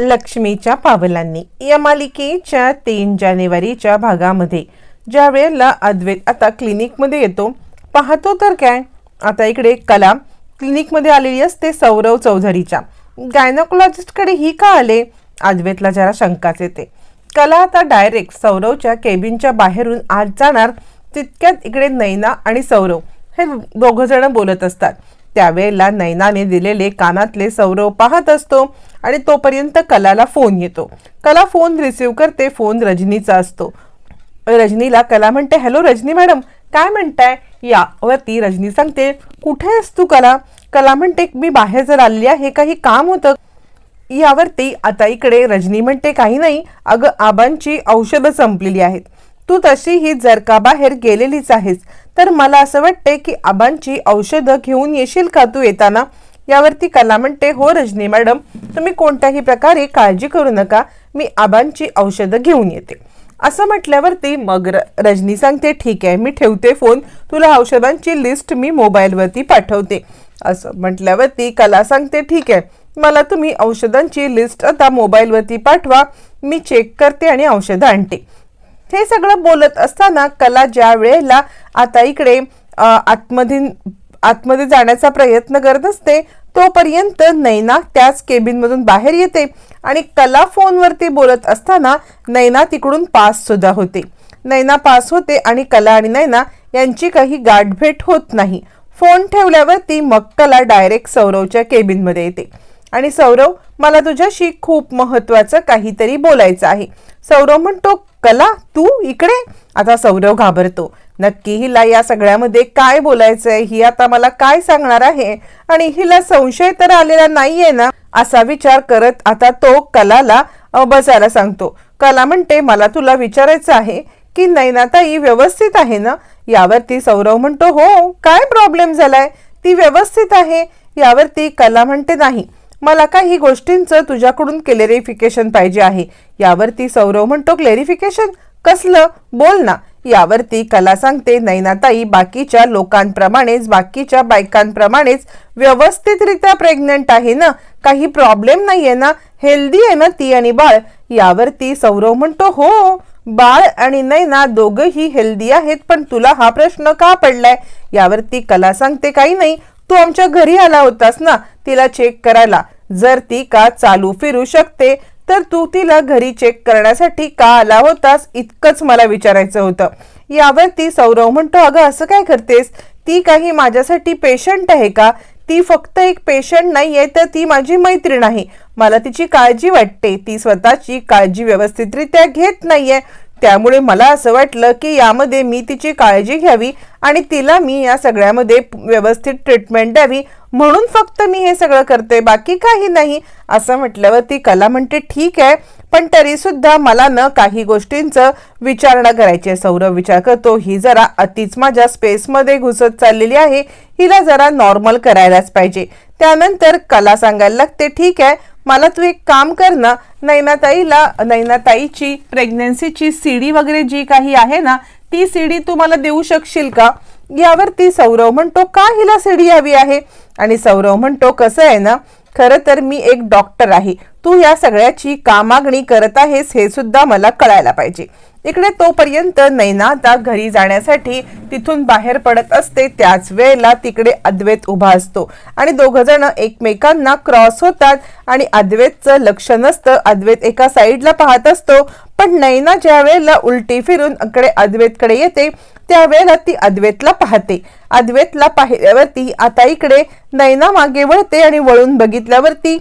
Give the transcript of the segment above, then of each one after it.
लक्ष्मीच्या पावलांनी. या मालिकेच्या तीन जानेवारीच्या भागामध्ये ज्या वेळेला अद्वैत आता क्लिनिकमध्ये येतो पाहतो तर काय? आता इकडे कला क्लिनिकमध्ये आलेली असते सौरव चौधरीच्या. गायनोकोलॉजिस्टकडे ही का आले? अद्वैतला जरा शंकाच येते. कला आता डायरेक्ट सौरवच्या केबिनच्या बाहेरून आत जाणार तितक्यात इकडे नैना आणि सौरव हे दोघंजणं जण बोलत असतात. त्यावेळेला नैनाने दिलेले कानातले सौरव पाहत असतो आणि तोपर्यंत कलाला फोन येतो. कला फोन रिसीव करते फोन रजनीचा असतो. रजनीला कला म्हणते हॅलो रजनी मॅडम काय म्हणताय? यावरती रजनी सांगते कुठे आहेस तू कला? कला म्हणते मी बाहेर जर आलेली आहे काही काम होतं. यावरती आता इकडे रजनी म्हणते काही नाही अगं आबांची औषधं संपलेली आहेत. तू तशीही जर का बाहेर गेलेलीच आहेस तर मला असं वाटते की आबांची औषधं घेऊन येशील का तू येताना? यावरती कला म्हणते हो रजनी मॅडम तुम्ही कोणत्याही प्रकारे काळजी करू नका मी आबांची औषधं घेऊन येते. असं म्हटल्यावरती मग र- रजनी सांगते ठीक आहे मी ठेवते फोन तुला औषधांची लिस्ट मी मोबाईलवरती पाठवते. असं म्हटल्यावरती कला सांगते ठीक आहे मला तुम्ही औषधांची लिस्ट आता मोबाईलवरती पाठवा मी चेक करते आणि औषधं आणते. हे सगळं बोलत असताना कला ज्या वेळेला आता इकडे आतमधीन आतमध्ये आतमध्ये जाण्याचा प्रयत्न करत असते तोपर्यंत नैना त्याच केबिनमधून बाहेर येते आणि कला फोनवरती बोलत असताना नैना तिकडून पास सुद्धा होते. नैना पास होते आणि कला आणि नैना यांची काही गाठभेट होत नाही. फोन ठेवल्यावरती मग कला डायरेक्ट सौरवच्या केबिनमध्ये येते. आणि सौरव मला तुझ्याशी खूप महत्वाचं काहीतरी बोलायचं आहे. सौरव म्हणतो कला तू इकडे? आता सौरव घाबरतो. नक्की हिला या सगळ्यामध्ये काय बोलायचंय? ही आता मला काय सांगणार आहे? आणि हिला संशय तर आलेला नाहीये ना? असा विचार करत आता तो कलाला बसायला सांगतो. कला म्हणते मला तुला विचारायचं आहे की नैनाताई व्यवस्थित आहे ना? यावरती सौरव म्हणतो हो काय प्रॉब्लेम झालाय? ती व्यवस्थित आहे. यावरती कला म्हणते नाही मला काही गोष्टींचं तुझ्याकडून क्लेरिफिकेशन पाहिजे आहे. यावरती सौरव म्हणतो क्लेरिफिकेशन कसलं? बोल ना. यावरती कला सांगते नैनाताई बाकीच्या लोकांप्रमाणेच बाकीच्या बायकांप्रमाणेच व्यवस्थितरित्या प्रेग्नंट आहे ना? काही प्रॉब्लेम नाही आहे ना? हेल्दी आहे ना ती आणि बाळ? यावरती सौरव म्हणतो हो बाळ आणि नैना दोघंही हेल्दी आहेत पण तुला हा प्रश्न का पडलाय? यावरती कला सांगते काही नाही तू आमच्या घरी आला होतास ना तिला चेक करायला. जर ती का चालू फिरू शकते तर तू तिला घरी चेक करण्यासाठी का आला होतास इतकंच मला विचारायचं होतं. यावरती सौरव म्हणतो अगं असं काय करतेस? ती काही माझ्यासाठी पेशंट आहे का? ती फक्त एक पेशंट नाही आहे तर ती माझी मैत्रीण आहे. मला तिची काळजी वाटते. ती स्वतःची काळजी व्यवस्थितरित्या घेत नाहीये. त्यामुळे मला असं वाटलं की यामध्ये मी तिची काळजी घ्यावी आणि तिला मी या सगळ्यामध्ये व्यवस्थित ट्रीटमेंट द्यावी. म्हणून फक्त मी हे सगळं करते बाकी काही नाही असं म्हटल्यावर ती कला म्हणते ठीक आहे पण तरीसुद्धा मला न काही गोष्टींचं विचारणा करायची आहे. सौरभ विचार करतो ही जरा अतिच माझ्या स्पेसमध्ये घुसत चाललेली आहे हिला जरा नॉर्मल करायलाच पाहिजे. त्यानंतर कला सांगायला लागते ठीक आहे मला तू एक काम कर ना नैनाताईला नैनाताईची प्रेग्नन्सीची सीडी वगैरे जी काही आहे ना ती सीडी तू मला देऊ शकशील का? यावरती सौरव म्हणतो का हिला सीडी हवी आहे? आणि सौरव म्हणतो कसं आहे ना खरं तर मी एक डॉक्टर आहे. तू या सगळ्याची का मागणी करत आहेस हे सुद्धा मला कळायला पाहिजे. इकडे तोपर्यंत नैना आता घरी जाण्यासाठी तिथून बाहेर पडत असते. त्याच वेळेला तिकडे अद्वैत उभा असतो. आणि दोघ जण एकमेकांना क्रॉस होतात आणि अद्वैतचं लक्ष नसतं. अद्वैत एका साईडला पाहत असतो. पण नैना ज्या वेळेला उलटी फिरून इकडे अद्वैतकडे येते त्यावेळेला ती अद्वैतला पाहते. अद्वैतला पाहिल्यावरती आता इकडे नैना मागे वळते आणि वळून बघितल्यावरती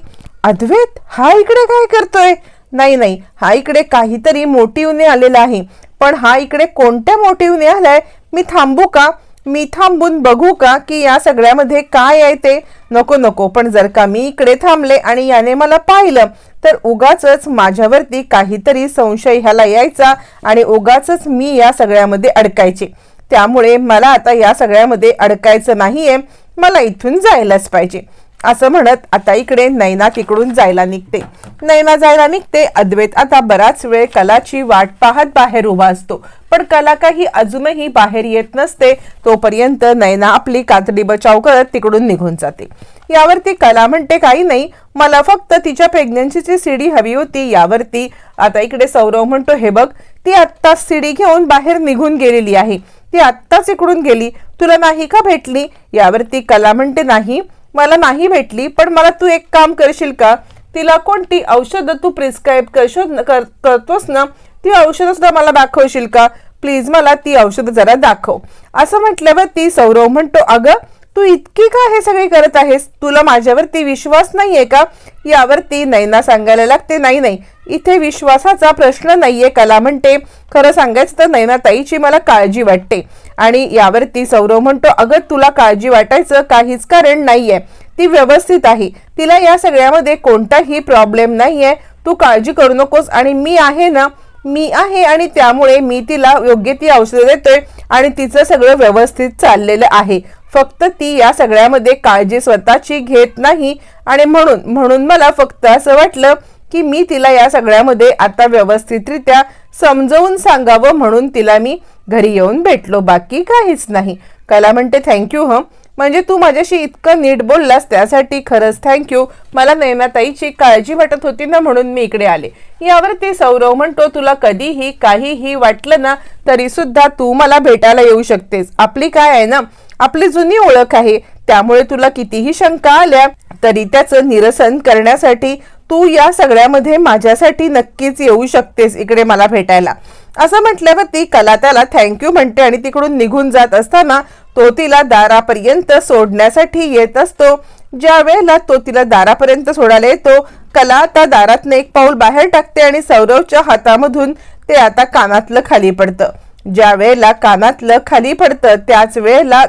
अद्वैत हा इकडे काय करतोय? नाही नाही हा इकडे काहीतरी मोटिवने आलेला आहे. पण हा इकडे कोणत्या मोटिवने आलाय? मी थांबू का? मी थांबून बघू का की या सगळ्यामध्ये काय आहे ते? नको नको पण जर का मी इकडे थांबले आणि याने मला पाहिलं तर उगाच माझ्यावरती काहीतरी संशय ह्याला यायचा आणि उगाच मी या सगळ्यामध्ये अडकायचे. त्यामुळे मला आता या सगळ्यामध्ये अडकायचं नाहीये. मला इथून जायलाच पाहिजे. असं म्हणत आता इकडे नैना तिकडून जायला निघते. नैना जायला निघते. अद्वैत आता बराच वेळ कलाची वाट पाहत बाहेर उभा असतो. पण कला काही अजूनही बाहेर येत नसते. तोपर्यंत नैना आपली कातडी बचाव करत तिकडून निघून जाते. यावरती कला म्हणते काही नाही. मला फक्त तिच्या प्रेग्नन्सीची सीडी हवी होती. यावरती आता इकडे सौरव म्हणतो हे बघ ती आत्ताच सीडी घेऊन बाहेर निघून गेलेली आहे. ती आत्ताच इकडून गेली. तुला नाही का भेटली? यावरती कला म्हणते नाही. मला नाही भेटली पण मला तू एक काम करशील का? तिला कोणती औषधं तू प्रिस्क्राईब करशील कर, करतोस ना ती औषधं सुद्धा मला दाखवशील का? प्लीज मला ती औषधं जरा दाखव. असं म्हटल्यावर ती सौरव म्हणतो अगं तू इतकी का हे सगळे करत आहेस? तुला माझ्यावरती विश्वास नाहीये का? यावरती नैना सांगायला लागते नाही नाही इथे विश्वासाचा प्रश्न नाहीये. कला म्हणते खरं सांगायचं तर नैना ताईची मला काळजी वाटते आणि यावरती सौरव म्हणतो अगं तुला काळजी वाटायचं काहीच कारण नाहीये. ती व्यवस्थित आहे. तिला या सगळ्यामध्ये कोणताही प्रॉब्लेम नाहीये. तू काळजी करू नकोस आणि मी आहे ना मी आहे आणि त्यामुळे मी तिला योग्य ती औषधं देतोय आणि तिचं सगळं व्यवस्थित चाललेलं आहे. फक्त ती या सगळ्यामध्ये काळजी स्वतःची घेत नाही आणि म्हणून म्हणून मला फक्त असं वाटलं की मी तिला या सगळ्यामध्ये आता व्यवस्थितरित्या समजवून सांगावं म्हणून तिला मी घरी येऊन भेटलो. बाकी काहीच नाही. कला म्हणते थँक्यू हं. म्हणजे तू माझ्याशी इतकं नीट बोललास त्यासाठी खरंच थँक्यू मला नैनाताईची काळजी वाटत होती ना म्हणून मी इकडे आले. यावर ते सौरव म्हणतो तुला कधीही काहीही वाटलं ना तरी सुद्धा तू मला भेटायला येऊ शकतेस. आपली काय आहे ना आपली जुनी ओळख आहे. त्यामुळे तुला कितीही शंका आल्या तरी त्याचं निरसन करण्यासाठी तू या सगळ्यामध्ये माझ्यासाठी नक्कीच येऊ शकतेस इकडे मला भेटायला. असं म्हटल्यावर ती कला त्याला थँक्यू म्हणते आणि तिकडून निघून जात असताना तो तिला दारापर्यंत सोडण्यासाठी येत असतो. ज्या वेळेला तो तिला दारापर्यंत सोडायला येतो कला आता दारातनं एक पाऊल बाहेर टाकते आणि सौरवच्या हातामधून ते आता कानातलं खाली पडतं. ज्या वेळेला कानातलं खाली पडतं त्याच वेळेला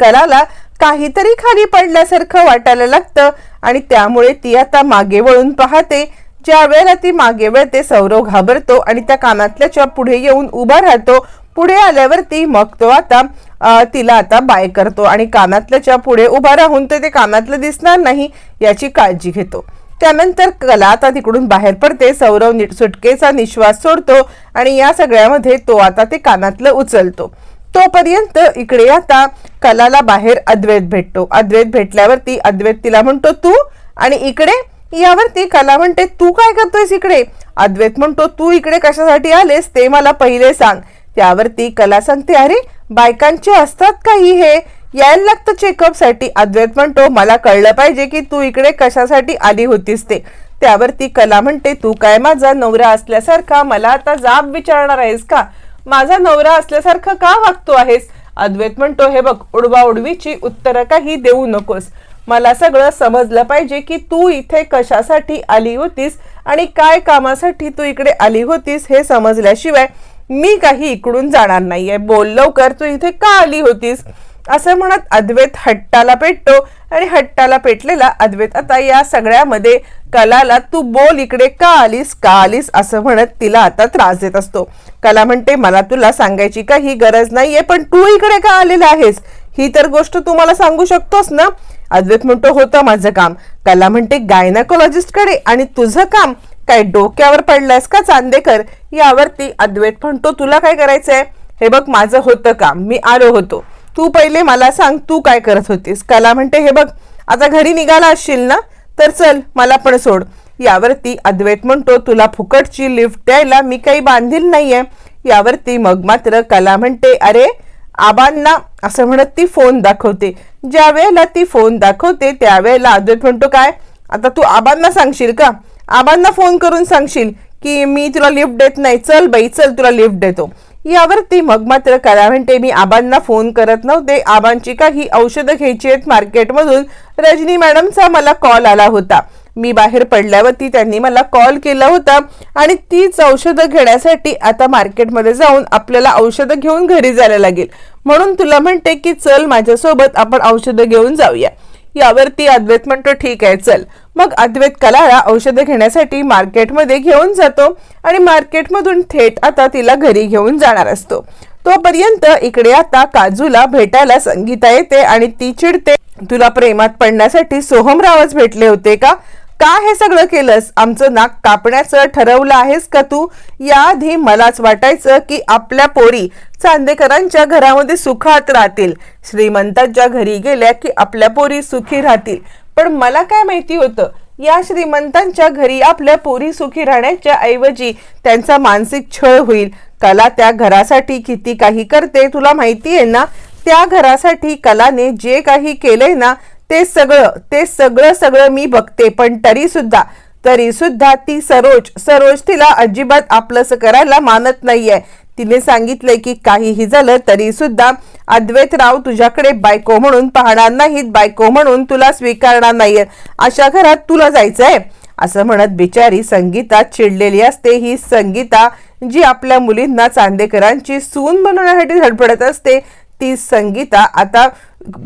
कलाला काहीतरी खाली पडल्यासारखं वाटायला लागतं आणि त्यामुळे ती आता मागे वळून पाहते. ज्या वेळेला ती मागे वळते सौरव घाबरतो आणि त्या कानातल्याच्या पुढे येऊन उभा राहतो. पुढे आल्यावर ती मग तो आता तिला आता बाय करतो आणि कानातल्याच्या पुढे उभा राहून तर ते कानातलं दिसणार नाही याची काळजी घेतो. त्यानंतर कला आता तिकडून बाहेर पडते सौरव सुटकेचा निश्वास सोडतो आणि या सगळ्यामध्ये तो आता ते कानातलं उचलतो. तोपर्यंत इकडे आता कलाला बाहेर अद्वैत भेटतो. अद्वैत भेटल्यावरती अद्वैत तिला म्हणतो तू? आणि इकडे यावरती कला म्हणते तू काय करतोयस इकडे? अद्वैत म्हणतो तू इकडे कशासाठी आलेस? ते मला पहिले सांग. त्यावरती कला सांगते अरे बायकांचे असतात काही हे यायला लागतं चेकअपसाठी अद्वैत म्हणतो मला कळलं पाहिजे की तू इकडे कशासाठी आली होतीस ते. त्यावरती कला म्हणते तू काय माझा नवरा असल्यासारखा? मला आता जाब विचारणार आहेस का? माझा नवरा असल्यासारखं का वागतो आहेस? अद्वैत म्हणतो हे बघ उडवा उडवीची उत्तरं काही देऊ नकोस. मला सगळं समजलं पाहिजे की तू इथे कशासाठी आली होतीस आणि काय कामासाठी तू इकडे आली होतीस हे समजल्याशिवाय मी काही इकडून जाणार नाहीये. बोल लवकर तू इथे का आली होतीस? असं म्हणत अद्वैत हट्टाला पेटतो आणि हट्टाला पेटलेला अद्वैत आता या सगळ्यामध्ये कलाला तू बोल इकडे का आलीस का आलीस? असं म्हणत तिला आता त्रास देत असतो. कला म्हणते मला तुला सांगायची काही गरज नाहीये पण तू इकडे का आलेला आहेस? ही तर गोष्ट तू मला सांगू शकतोस ना? अद्वैत म्हणतो होतं माझं काम. कला म्हणते गायनाकोलॉजिस्टकडे आणि तुझं काम काय डोक्यावर पडलायस का चांदेकर? यावरती अद्वैत म्हणतो तुला काय करायचंय? हे बघ माझं होतं काम. मी आलो होतो. तू पहिले मला सांग तू काय करत होतीस? कला म्हणते हे बघ आता घरी निघाला असशील ना? तर चल मला पण सोड. यावरती अद्वैत म्हणतो तुला फुकटची लिफ्ट द्यायला मी काही बांधील नाहीये. यावरती मग मात्र कला म्हणते अरे आबांना असं म्हणत ती फोन दाखवते. ज्या वेळेला ती फोन दाखवते त्यावेळेला अद्वैत म्हणतो काय? आता तू आबांना सांगशील का? आबांना फोन करून सांगशील की मी तुला लिफ्ट देत नाही. चल बाई चल तुला लिफ्ट देतो. यावरती मग मात्र करा म्हणते मी आबांना फोन करत नव्हते. आबांची काही औषधं घ्यायची आहेत मार्केटमधून. रजनी मॅडमचा मला कॉल आला होता. मी बाहेर पडल्यावरती त्यांनी मला कॉल केला होता आणि तीच औषधं घेण्यासाठी आता मार्केटमध्ये जाऊन आपल्याला औषधं घेऊन घरी जायला लागेल. म्हणून तुला म्हणते की चल माझ्यासोबत आपण औषधं घेऊन जाऊया. यावरती अद्वैत म्हणतो ठीक आहे चल. मग अद्वैत कलाला औषधं घेण्यासाठी मार्केटमध्ये घेऊन जातो आणि मार्केटमधून थेट आता तिला घरी घेऊन जाणार असतो. तोपर्यंत इकडे आता काजूला भेटायला संगीता येते आणि ती चिडते तुला प्रेमात पडण्यासाठी सोहमरावच भेटले होते का? का हे सगळं केलंस? आमचं नाक कापण्याचं ठरवलं आहेस का तू? याआधी मलाच वाटायचं की आपल्या पोरी चांदेकरांच्या घरामध्ये सुखात राहतील. श्रीमंतांच्या घरी गेल्या की आपल्या पोरी सुखी राहतील. पण मला काय माहिती होतं? या श्रीमंतांच्या घरी आपल्या पोरी सुखी राहण्याच्या ऐवजी त्यांचा मानसिक छळ होईल. कला त्या घरासाठी किती काही करते तुला माहिती आहे ना? त्या घरासाठी कलाने जे काही केलंय ना ते सगळं ते सगळं सगळं मी बघते. पण तरी सुद्धा तरी सुद्धा ती सरोज सरोज तिला अजिबात आपलंसं करायला मानत नाहीये. तिने सांगितलंय की काहीही झालं तरी सुद्धा अद्वैतराव तुझ्याकडे बायको म्हणून पाहणार नाहीत बायको म्हणून तुला स्वीकारणार नाहीये. अशा घरात तुला जायचंय? असं म्हणत बिचारी संगीता चिडलेली असते. ही संगीता जी आपल्या मुलींना चांदेकरांची सून बनवण्यासाठी धडपडत असते ती संगीता आता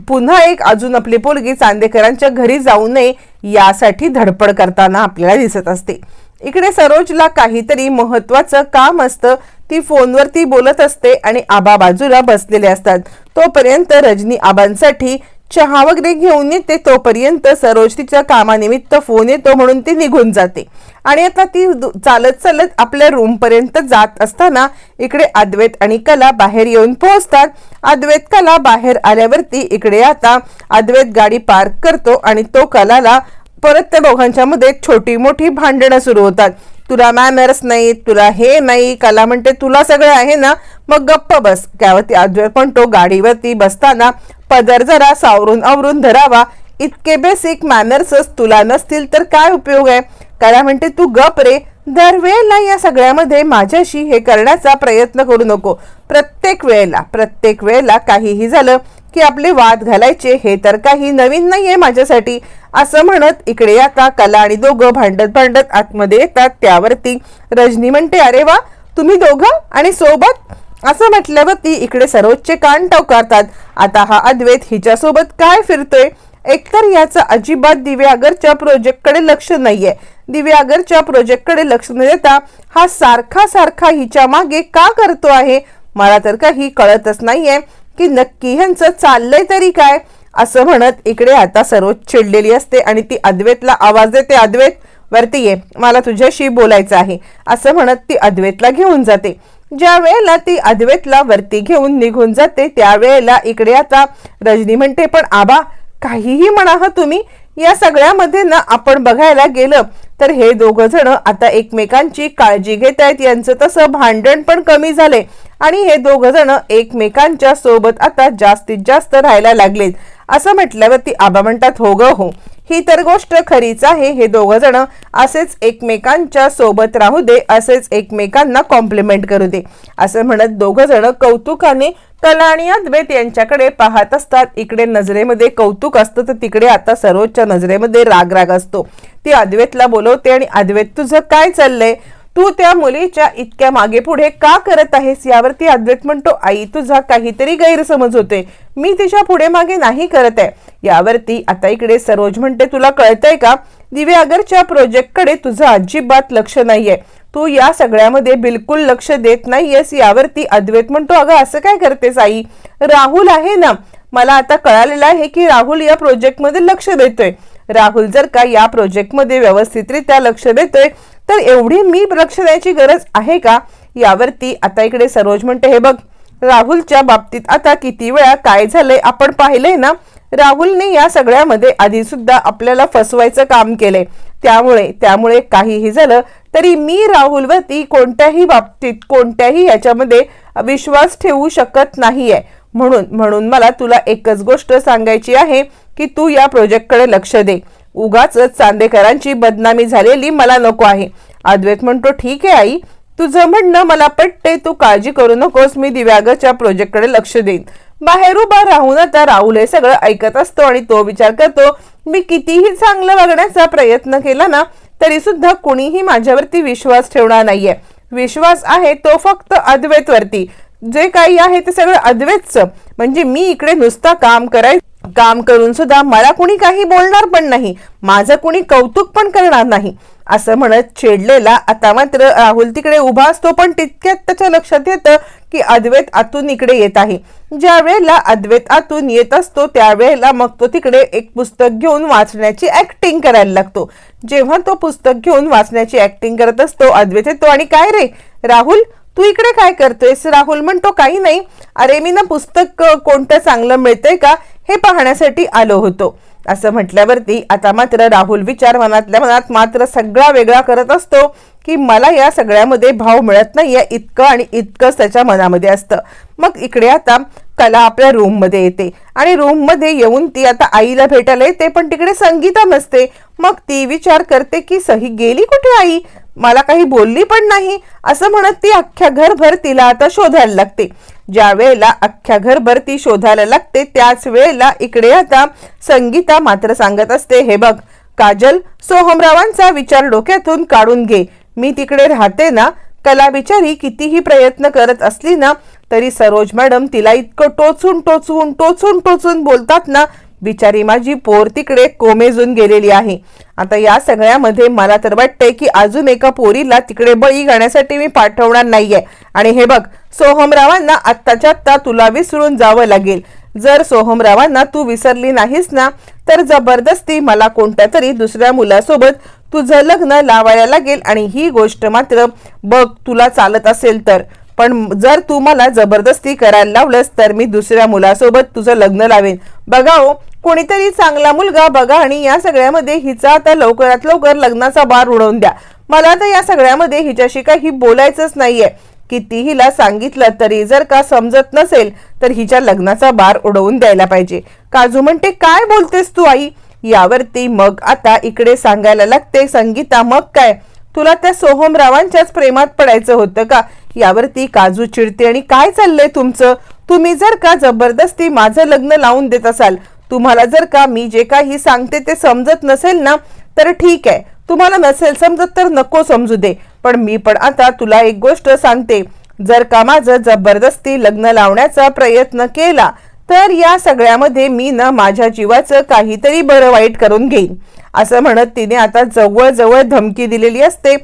पुन्हा एक अजून आपली पोलगी चांदेकरांच्या घरी जाऊ नये यासाठी धडपड करताना आपल्याला दिसत असते. इकडे सरोजला काहीतरी महत्वाचं काम असतं. ती फोनवरती बोलत असते आणि आबा बाजूला बसलेले असतात. तोपर्यंत रजनी आबांसाठी चहा वगैरे घेऊन येते तोपर्यंत सरोज तिच्या कामानिमित्त फोन येतो म्हणून ती निघून जाते. आणि आता ती चालत चालत आपल्या रूम पर्यंत जात असताना इकडे अद्वैत आणि कला बाहेर येऊन पोहोचतात. अद्वैत कला बाहेर आल्यावरती इकडे आता अद्वैत गाडी पार्क करतो आणि तो कलाला परत त्या दोघांच्या मध्ये छोटी मोठी भांडणं सुरू होतात. तुला मॅनर्स नाही तुला हे नाही कला म्हणते तुला सगळं आहे ना मग गप्प बस. त्यावरती अद्वैत पण तो गाडीवरती बसताना पदर जरा सावरून आवरून धरावा. इतके बेसिक मॅनर्सच तुला नसतील तर काय उपयोग आहे? कला म्हणते तू गप रे. दरवेळेला या सगळ्यामध्ये माझ्याशी हे करण्याचा प्रयत्न करू नको. प्रत्येक वेळेला प्रत्येक वेळेला काहीही झालं की आपले वाद घालायचे हे तर काही नवीन नाहीये माझ्यासाठी. असं म्हणत इकडे आता कला आणि दोघं भांडत भांडत आतमध्ये येतात. त्यावरती रजनी म्हणते अरे वा तुम्ही दोघं आणि सोबत? असं म्हटल्यावर ती इकडे सरोजचे कान टवकारतात. आता हा अद्वैत हिच्यासोबत काय फिरतोय? एकतर याचं अजिबात दिव्यागरच्या प्रोजेक्टकडे लक्ष नाहीये. दिव्यागरच्या प्रोजेक्टकडे लक्ष न देता हा सारखा सारखा हिच्या मागे का करतो आहे? मला तर काही कळतच नाहीये की नक्की ह्यांचं चाललंय तरी काय? असं म्हणत इकडे आता सरोज चिडलेली असते आणि ती अद्वैतला आवाज देते अद्वैत वरती ये. मला तुझ्याशी बोलायचं आहे. असं म्हणत ती अद्वैतला घेऊन जाते. ज्या वेळेला ती अद्वैतला वरती घेऊन निघून जाते त्यावेळेला इकडे आता रजनी म्हणते पण आबा काहीही म्हणा तुम्ही. या सगळ्यामध्ये ना आपण बघायला गेलं तर हे दोघ जण आता एकमेकांची काळजी घेत आहेत. यांचं तसं भांडण पण कमी झाले आणि हे दोघ जण एकमेकांच्या सोबत आता जास्तीत जास्त राहायला लागलेत. असं म्हटल्यावरती आबा म्हणतात हो ग हो. ही तर गोष्ट खरीच आहे हे दोघं जण असेच एकमेकांच्या सोबत राहू दे असेच एकमेकांना कॉम्प्लिमेंट करू दे. असं म्हणत दोघं जण कौतुकाने कला आणि अद्वैत यांच्याकडे पाहत असतात. इकडे नजरेमध्ये कौतुक असतं तर तिकडे आता सरोजच्या नजरेमध्ये राग राग असतो. ती अद्वैतला बोलवते आणि अद्वैत तुझं काय चाललंय? तू त्या मुलीच्या इतक्या मागे पुढे का करत आहेस यावरती अद्वैत म्हणतो आई तुझा काहीतरी गैरसमज होते मी तिच्या पुढे मागे नाही करत आहे. यावरती आता इकडे सरोज म्हणते तुला कळतंय का? दिव्यागरच्या प्रोजेक्टकडे तुझं अजिबात लक्ष नाहीये. तू या सगळ्यामध्ये बिलकुल लक्ष देत नाहीयेस यावरती अद्वैत म्हणतो अगं असं काय करतेस आई? राहुल आहे ना. मला आता कळालेलं आहे की राहुल या प्रोजेक्टमध्ये लक्ष देतोय. राहुल जर का या प्रोजेक्टमध्ये व्यवस्थितरित्या लक्ष देतोय तर एवढी मी लक्ष द्यायची गरज आहे का? यावरती आता इकडे सरोज म्हणते हे बघ राहुलच्या बाबतीत आता किती वेळा काय झालंय आपण पाहिलंय ना? राहुलने या सगळ्यामध्ये आधी सुद्धा आपल्याला फसवायचं काम केलंय. त्यामुळे त्यामुळे काहीही झालं तरी मी राहुलवरती कोणत्याही बाबतीत कोणत्याही याच्यामध्ये विश्वास ठेवू शकत नाहीये. म्हणून म्हणून मला तुला एकच गोष्ट सांगायची आहे की तू या प्रोजेक्टकडे लक्ष दे. उगाच चांदेकरांची बदनामी झालेली मला नको आहे. अद्वैत म्हणतो ठीक आहे आई तुझं म्हणणं मला पटते तू काळजी करू नकोस मी दिव्यागच्या प्रोजेक्टकडे लक्ष देईन. बाहेर उभा राहून आता राहुल हे सगळं ऐकत असतो आणि तो विचार करतो मी कितीही चांगलं वागण्याचा प्रयत्न केला ना तरी सुद्धा कुणीही माझ्यावरती विश्वास ठेवणार नाहीये. विश्वास आहे तो फक्त अद्वैतवरती. जे काही आहे ते सगळं अद्वैतचं. म्हणजे मी इकडे नुसता काम कराय काम करून सुद्धा मला कुणी काही बोलणार पण नाही. माझं कुणी कौतुक पण करणार नाही. असं म्हणत छेडलेला आता मात्र राहुल तिकडे उभा असतो पण तितक्यात त्याच्या लक्षात येतं की अद्वैत आतून इकडे येत आहे. ज्या वेळेला अद्वैत आतून येत असतो त्यावेळेला मग तो तिकडे एक पुस्तक घेऊन वाचण्याची ऍक्टिंग करायला लागतो. जेव्हा तो पुस्तक घेऊन वाचण्याची ऍक्टिंग करत असतो अद्वैत येतो आणि काय रे? राहुल तू इकडे काय करतोयस? राहुल म्हणतो काही नाही. अरे मी ना पुस्तक कोणतं चांगलं मिळतंय का हे पाहण्यासाठी आलो होतो. असं म्हटल्यावरती आता मात्र राहुल विचार मनातल्या मनात मात्र सगळा वेगळा करत असतो की मला या सगळ्यामध्ये भाव मिळत नाहीये इतकं आणि इतकंच त्याच्या मनामध्ये असतं. मग इकडे आता कला आपल्या रूममध्ये येते आणि रूममध्ये येऊन ती आता आईला भेटायला येते पण तिकडे संगीता नसते. मग ती विचार करते की सही गेली कुठे आई? मला काही बोलली पण नाही. असं म्हणत ती अख्ख्या घरभर तिला आता शोधायला लागते. ज्या वेळेला अख्ख्या घरभर ती शोधायला लागते त्याच वेळेला इकडे आता संगीता मात्र सांगत असते हे बघ काजल सोहमरावांचा विचार डोक्यातून काढून घे. मी तिकडे राहते ना कला बिचारी कितीही प्रयत्न करत असली ना तरी सरोज मॅडम तिला इतकं टोचून टोचून टोचून टोचून बोलतात ना बिचारी माझी पोर तिकडे कोमेजून गेलेली आहे. आता या सगळ्यामध्ये मला तर वाटतंय की अजून एका पोरीला तिकडे बळी घालण्यासाठी मी पाठवणार नाहीये. आणि हे बघ सोहमरावांना आत्ताच्या आत्ता तुला विसरून जावं लागेल. जर सोहमरावांना तू विसरली नाहीस ना तर जबरदस्ती मला कोणत्या तरी दुसऱ्या मुलासोबत तुझं लग्न लावायला लागेल आणि ही गोष्ट मात्र बघ तुला चालत असेल तर. पण जर तू मला जबरदस्ती करायला लावलंस तर मी दुसऱ्या मुलासोबत तुझं लग्न लावेन. बघा हो कोणीतरी चांगला मुलगा बघा आणि या सगळ्यामध्ये हिचा आता लवकरात लवकर लग्नाचा बार उडवून द्या. मला तर या सगळ्यामध्ये हिच्याशी काही बोलायचंच नाहीये. किती हिला सांगितलं तरी जर का समजत नसेल तर हिच्या लग्नाचा बार उडवून द्यायला पाहिजे. काजू म्हणते काय बोलतेस तू आई? यावरती मग आता इकडे सांगायला लागते संगीता मग काय? तुला त्या सोहमरावांच्याच प्रेमात पडायचं होतं का? यावरती काजू चिडते आणि काय चाललंय तुमचं? तुम्ही जर का जबरदस्ती माझं लग्न लावून देत असाल तुम्हाला जर का मी जे काही सांगते ते समजत नसेल ना तर ठीक आहे. तुम्हाला नसेल समजत तर नको समजू दे. पण मी पण आता तुला एक गोष्ट सांगते. जर का माझं जबरदस्ती लग्न लावण्याचा प्रयत्न केला तर या सगळ्यामध्ये मी ना माझ्या जीवाचं काहीतरी बरं वाईट करून घेईन. असं म्हणत तिने आता जवळजवळ धमकी दिलेली असते.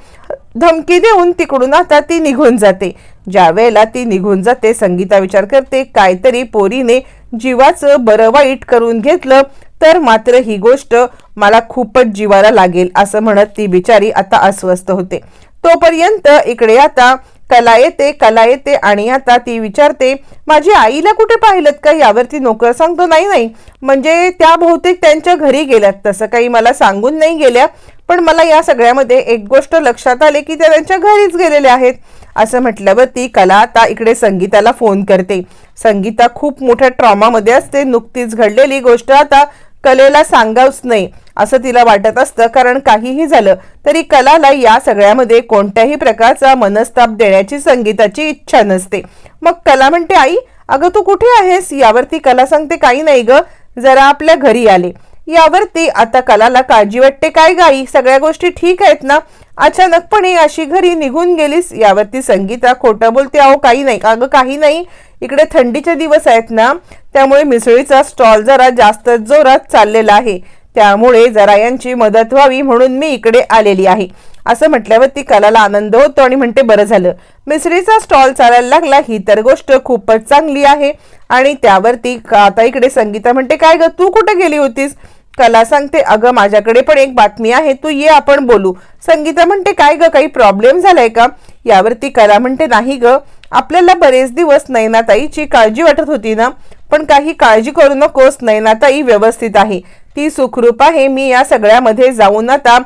धमकी देऊन तिकडून आता ती निघून जाते. ज्यावेळेला ती निघून जाते संगीता विचार करते काहीतरी पोरीने जीवाचं बरं वाईट करून घेतलं तर मात्र ही गोष्ट मला खूपच जीवाला लागेल असं म्हणत ती बिचारी आता अस्वस्थ होते. तोपर्यंत इकडे आता कला येते कला येते आणि आता ती विचारते माझी आईला कुठे पाहिलं का? यावरती नोकर सांगतो नाही नाही. म्हणजे त्या बहुतेक त्यांच्या घरी गेल्यात. तसं काही मला सांगून नाही गेल्या. पण मला या सगळ्यामध्ये एक गोष्ट लक्षात आली की त्या त्यांच्या घरीच गेलेल्या आहेत. असं म्हटल्यावर ती कला आता इकडे संगीताला फोन करते. संगीता खूप मोठ्या ट्रॉमामध्ये असते. नुकतीच घडलेली गोष्ट आता कलेला सांगावच नाही असं तिला वाटत असतं. कारण काहीही झालं तरी कलाला या सगळ्यामध्ये कोणत्याही प्रकारचा मनस्ताप देण्याची संगीताची इच्छा नसते. मग कला म्हणते आई अगं तू कुठे आहेस? यावरती कला सांगते काही नाही ग. जरा आपल्या घरी आले. यावरती आता कलाला काळजी वाटते काय गाई सगळ्या गोष्टी ठीक आहेत ना? अचानकपणे अशी घरी निघून गेलीस? यावरती संगीता खोटं बोलते अहो काही नाही. अगं काही नाही. इकडे थंडीचे दिवस आहेत ना. त्यामुळे मिसळीचा स्टॉल जरा जास्त जोरात चाललेला आहे. त्यामुळे जरा यांची मदत व्हावी म्हणून मी इकडे आलेली आहे. असं म्हटल्यावर ती कलाला आनंद होतो आणि म्हणते बरं झालं. मिसळीचा स्टॉल चालायला लागला ही तर गोष्ट खूपच चांगली आहे. आणि त्यावरती आता इकडे संगीता म्हणते काय ग तू कुठे गेली होतीस? कला सांगते अगं माझ्याकडे पण एक बातमी आहे तू ये आपण बोलू. संगीता म्हणते काय ग काही प्रॉब्लेम झालाय का? यावरती कला म्हणते नाही ग. आपल्याला बरेच दिवस नैनाताईची काळजी वाटत होती ना? पण काही काळजी करू नकोस नयनाताई व्यवस्थित आहे. ती सुखरूप आहे. मी या सगळ्यामध्ये जाऊन आता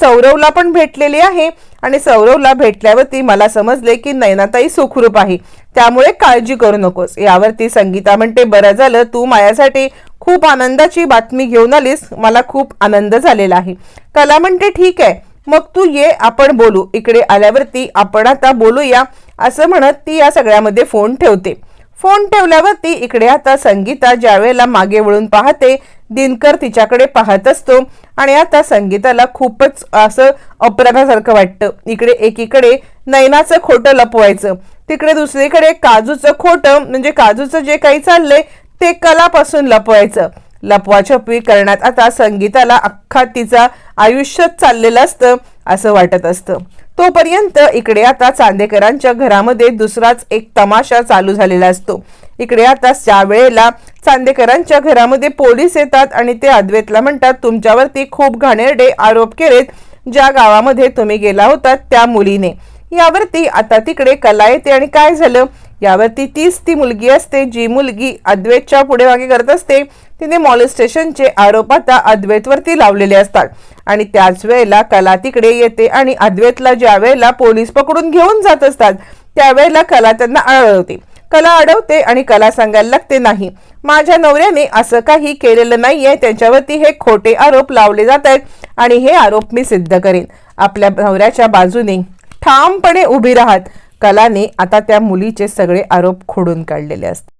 सौरवला पण भेटलेली आहे आणि सौरवला भेटल्यावरती मला समजले की नयनाताई सुखरूप आहे. त्यामुळे काळजी करू नकोस. यावरती संगीता म्हणते बरं झालं तू माझ्यासाठी खूप आनंदाची बातमी घेऊन आलीस. मला खूप आनंद झालेला आहे. कला म्हणते ठीक आहे. मग तू ये आपण बोलू. इकडे आल्यावरती आपण आता बोलूया. असं म्हणत ती या सगळ्यामध्ये फोन ठेवते. फोन ठेवल्यावरती इकडे आता संगीता ज्यावेळेला मागे वळून पाहते दिनकर तिच्याकडे पाहत असतो. आणि आता संगीताला खूपच असं अपराधासारखं वाटतं. इकडे एकीकडे नैनाचं खोटं लपवायचं. तिकडे दुसरीकडे काजूचं खोटं म्हणजे काजूचं जे काही चाललंय ते कलापासून लपवायचं. लपवाछपवी करण्यात आता संगीताला अख्खा तिचा आयुष्यच चाललेलं असतं असं वाटत असतं. तोपर्यंत इकडे आता चांदेकरांच्या घरामध्ये दुसराच एक तमाशा चालू झालेला असतो. इकडे आता ज्या वेळेला चांदेकरांच्या घरामध्ये पोलीस येतात आणि ते अद्वैतला म्हणतात तुमच्यावरती खूप घाणेरडे आरोप केलेत. ज्या गावामध्ये तुम्ही गेला होता त्या मुलीने. यावरती आता तिकडे कला येते आणि काय झालं? यावरती तीच ती मुलगी असते जी मुलगी अद्वैतच्या पुढे मागे करत असते तिने मॉलिस्टेशनचे आरोप आता अद्वैतवरती लावलेले असतात. आणि त्याच वेळेला कला तिकडे येते आणि अद्वैतला ज्या वेळेला पोलीस पकडून घेऊन जात असतात त्यावेळेला कला त्यांना अडवते कला अडवते आणि कला सांगायला लागते नाही माझ्या नवऱ्याने असं काही केलेलं नाहीये त्याच्यावरती हे खोटे आरोप लावले जात आहेत आणि हे आरोप मी सिद्ध करेन. आपल्या नवऱ्याच्या बाजूने ठामपणे उभी राहत कलाने आता त्या मुलीचे सगळे आरोप खोडून काढलेले असतात.